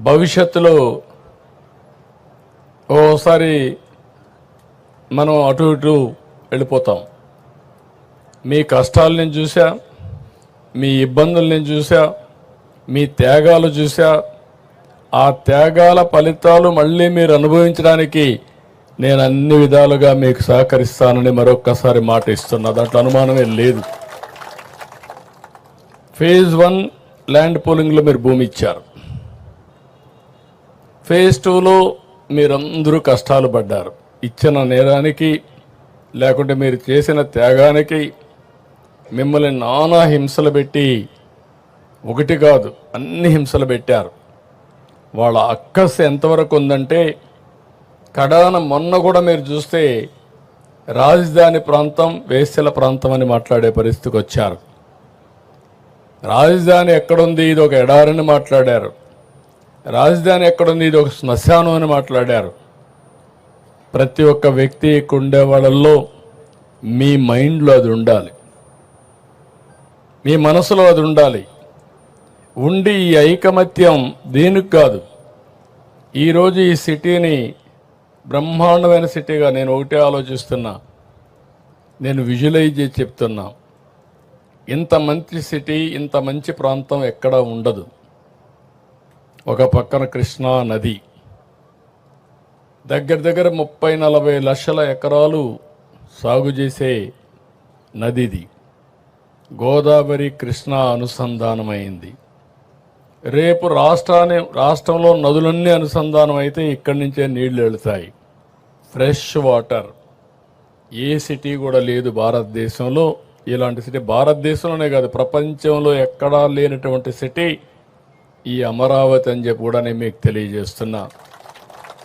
భవిష్యత్తులో ఓసారి మనం అటు ఇటు వెళ్ళిపోతాం. మీ కష్టాలు నేను చూసా మీ ఇబ్బందులు నేను చూసా మీ త్యాగాలు చూసా ఆ త్యాగాల ఫలితాలు మళ్ళీ మీరు అనుభవించడానికి నేను అన్ని విధాలుగా మీకు సహకరిస్తానని మరొక్కసారి మాట ఇస్తున్నా. దాంట్లో అనుమానమే లేదు. ఫేజ్ వన్ ల్యాండ్ పోలింగ్లో మీరు భూమి ఇచ్చారు. ఫేజ్ టూలో మీరందరూ కష్టాలు పడ్డారు. ఇచ్చిన నేరానికి లేకుంటే మీరు చేసిన త్యాగానికి మిమ్మల్ని నానా హింసలు పెట్టి ఒకటి కాదు అన్ని హింసలు పెట్టారు. వాళ్ళ అక్కస్ ఎంతవరకు ఉందంటే కడాన మొన్న కూడా మీరు చూస్తే రాజధాని ప్రాంతం వేసెల ప్రాంతం అని మాట్లాడే పరిస్థితికి వచ్చారు. రాజధాని ఎక్కడుంది ఇది ఒక ఎడారని మాట్లాడారు. రాజధాని ఎక్కడుంది? ఇది ఒక శ్మశానం అని మాట్లాడారు. ప్రతి ఒక్క వ్యక్తి ఉండే వాళ్ళల్లో మీ మైండ్లో అది ఉండాలి. మీ మనసులో అది ఉండాలి. ఉండి ఈ ఐకమత్యం దేనికి కాదు? ఈరోజు ఈ సిటీని బ్రహ్మాండమైన సిటీగా నేను ఒకటే ఆలోచిస్తున్నా. నేను విజువలైజ్ చేసి చెప్తున్నా. ఇంత మంచి సిటీ ఇంత మంచి ప్రాంతం ఎక్కడా ఉండదు. ఒక పక్కన కృష్ణా నది. దగ్గర దగ్గర ముప్పై నలభై లక్షల ఎకరాలు సాగు చేసే నదిది. గోదావరి కృష్ణా అనుసంధానమైంది. రేపు రాష్ట్రాన్ని రాష్ట్రంలో నదులన్నీ అనుసంధానం అయితే ఇక్కడి నుంచే నీళ్ళు వెళుతాయి. Fresh water. ఏ సిటీ కూడా లేదు భారతదేశంలో. ఇలాంటి సిటీ భారతదేశంలోనే కాదు ప్రపంచంలో ఎక్కడా లేనటువంటి సిటీ ఈ అమరావతి అని చెప్పి కూడా నేను మీకు తెలియజేస్తున్నా.